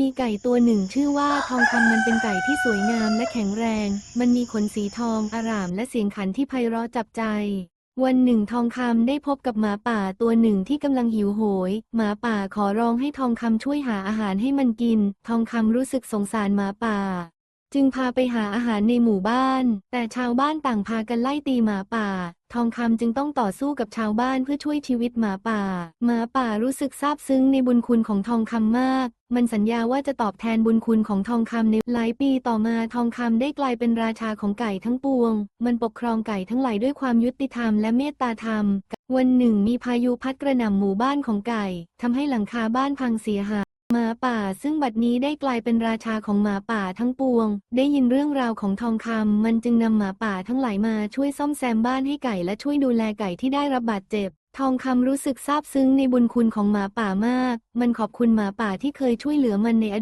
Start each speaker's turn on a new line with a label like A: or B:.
A: มีไก่ตัวหนึ่งชื่อว่าทองคำมันเป็นไก่ที่สวยงามและแข็งแรง มันมีขนสีทองอร่ามและเสียงขันที่ไพเราะจับใจ วันหนึ่งทองคำได้พบกับหมาป่าตัวหนึ่งที่กำลังหิวโหย หมาป่าขอร้องให้ทองคำช่วยหาอาหารให้มันกิน ทองคำรู้สึกสงสารหมาป่า จึงพาไปหาอาหารในหมู่บ้าน แต่ชาวบ้านต่างพากันไล่ตีหมาป่า ทองคำจึงต้องต่อสู้กับชาวบ้านเพื่อช่วยชีวิตหมาป่า หมาป่ารู้สึกซาบซึ้งในบุญคุณของทองคำมาก มันสัญญาว่าจะตอบแทนบุญคุณของทองคำในหลายปีต่อมาทองคำได้กลายเป็นราชาของไก่ทั้งปวง มันปกครองไก่ทั้งหลายด้วยความยุติธรรมและเมตตาธรรม วันหนึ่งมีพายุพัดกระหน่ำหมู่บ้านของไก่ทำให้หลังคาบ้านพังเสียหาย ซึ่งบัดนี้ได้กลายเป็นราชาของหมาป่าทั้งปวง ได้ยินเรื่องราวของทองคำมันจึงนำหมาป่าทั้งหลายมาช่วยซ่อมแซมบ้านให้ไก่และช่วยดูแลไก่ที่ได้รับบาดเจ็บทองคำรู้สึกซาบซึ้งในบุญคุณของหมาป่ามาก มันขอบคุณหมาป่าที่เคยช่วยเหลือมันในอดีต